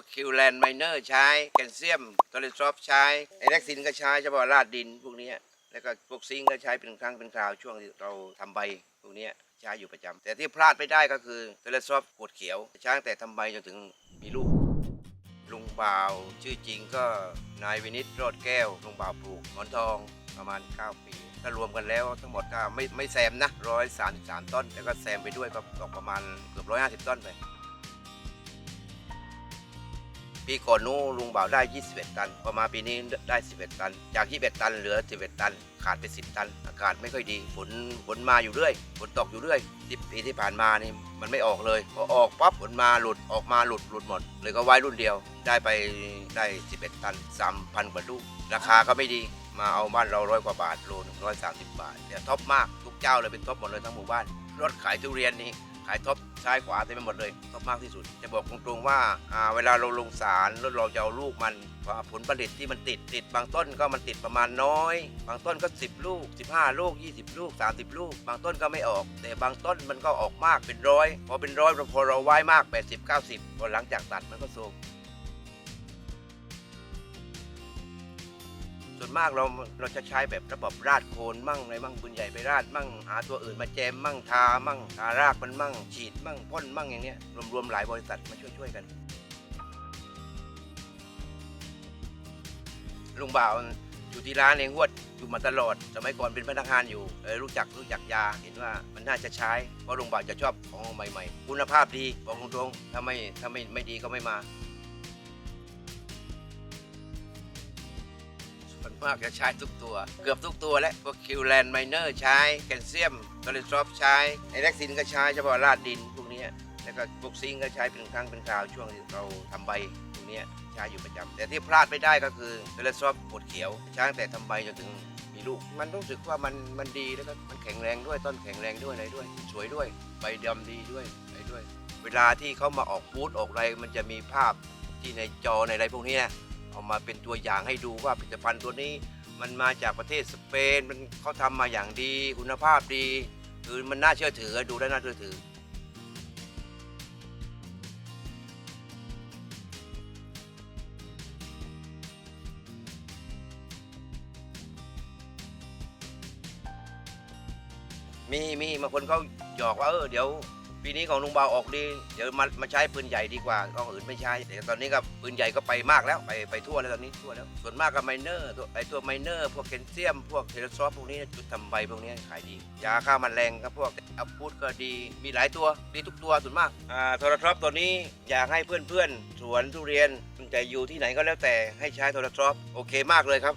วกคิวแลนด์ไมเนอร์ใช้ แคลเซียมโทเลซอฟใช้ไอแล็กซินก็ใช้เฉพาะราดดินพวกนี้แล้วก็พวกซิงก็ใช้เป็นครั้งเป็นคราวช่วงที่เราทำใบพวกนี้ใช้อยู่ประจำแต่ที่พลาดไม่ได้ก็คือโทเลซอฟขวดเขียวใช้ตั้งแต่ทำใบจนถึงมีลูกลุงบ่าว ชื่อจริงก็นายวินิตโรดแก้วลุงบ่าวปลูกหมอนทองประมาณ 9 ปีถ้ารวมกันแล้วทั้งหมดก็ไม่ไม่แซมนะร้อยสามสามต้น แล้วก็แซมไปด้วยก็ตกประมาณเกือบร้อยห้าสิบต้นไป ปีก่อนนู้ลุงบ่าวได้ 21 ตันพอมาปีนี้ได้ 11 ตัน จาก 21 ตันเหลือ 11 ตัน ขาดไป 10 ตัน อากาศไม่ค่อยดี ฝน ฝนมาอยู่เรื่อย ฝนตกอยู่เรื่อยที่ปีที่ผ่านมานี่มันไม่ออกเลย พอออกปั๊บฝนมาหลุด ออกมาหลุด หลุดหมด เลยก็ไว้รุ่นเดียว ได้ไปได้ 11 ตัน 3,000 กว่าลูก ราคาก็ไม่ดี มาเอาบ้านเราร้อยกว่าบาท โลหนึ่งร้อยสามสิบบาทแต่ท็อปมาก ทุกเจ้าเลยเป็นท็อปหมดเลยทั้งหมู่บ้าน รถขายทุเรียนนี่ ขายท็อปซ้ายขวาเต็มไปหมดเลยท็อปมากที่สุด จะบอกตรงๆว่าเวลาเราลงสารแล้วเราจะเอาลูกมันผลผลิตที่มันติดติดบางต้นก็มันติดประมาณน้อย บางต้นก็ 10 ลูก 15 ลูก 20 ลูก 30 ลูก บางต้นก็ไม่ออก แต่บางต้นมันก็ออกมากเป็นร้อยพอเป็นร้อยพอเราไว้มาก 80 90พอหลังจากตัดมันก็โทรม วนมากเราเราจะใช้แบบระบบราดโคนมั่งอะไรมั่งปืนใหญ่ไปราดมั่งหาตัวอื่นมาแจมมั่งทามั่งทารากมันมั่ง ฉีดมั่งพ่นมั่งอย่างเนี้ยรวมๆหลายบริษัทมาช่วยๆกัน ลุงบ่าวอยู่ที่ร้านเองหวดอยู่มาตลอดสมัยก่อนเป็นพนักงานอยู่เออรู้จักรู้จักยาเห็นว่ามันน่าจะใช้เพราะลุงบ่าวจะชอบของใหม่ๆ คุณภาพดีบอกตรงๆถ้าไม่ถ้าไม่ไม่ดีก็ไม่มา มากจะใช้ทุกตัว เกือบทุกตัวและพวกคิวแลนด์ไมเนอร์ใช้แคลเซียมโทเลซอฟใช้ไอแล็กซินก็ใช้เฉพาะราดดินพวกนี้แล้วก็พวกซิงก็ใช้เป็นครั้งเป็นคราวช่วงที่เราทำใบพวกนี้ใช้อยู่ประจำแต่ที่พลาดไม่ได้ก็คือเทเลซอฟขวดเขียวใช้ตั้งแต่ทำใบจนถึงมีลูก มันรู้สึกว่ามันมันดีแล้วก็มันแข็งแรงด้วยต้นแข็งแรงด้วยอะไรด้วย สวยด้วยใบดำดีด้วยอะไรด้วย เวลาที่เขามาออกบูธออกอะไรมันจะมีภาพที่ในจอในอะไรพวกนี้ย เอามาเป็นตัวอย่างให้ดูว่าผลิตภัณฑ์ตัวนี้มันมาจากประเทศสเปนมันเขาทำมาอย่างดี คุณภาพดีคือมันน่าเชื่อถือดูแล้น่าเชื่อถือ มีมีบางคนเขาหยอกว่าเออเดี๋ยว ปีนี้ของลุงเบาออกดีเดี๋ยวมามาใช้ปืนใหญ่ดีกว่ากองอื่นไม่ใช้แต่ตอนนี้ก็ปืนใหญ่ก็ไปมากแล้วไปไปทั่วแล้วตอนนี้ทั่วแล้วส่วนมากก็ไมเนอร์ตัวไอตัวไมเนอร์พวกแคลเซียม พวกเทเลซอฟพวกนี้จุดทำใบพวกนี้ขายดียาฆ่ามันแมลงก็พวกอัพพูดก็ดีมีหลายตัวดีทุกตัวส่วนมากอ่าโทรทรอปตัวนี้อยากให้เพื่อนๆสวนทุเรียนจะอยู่ที่ไหนก็แล้วแต่ให้ใช้โทรทรอปโอเคมากเลยครับ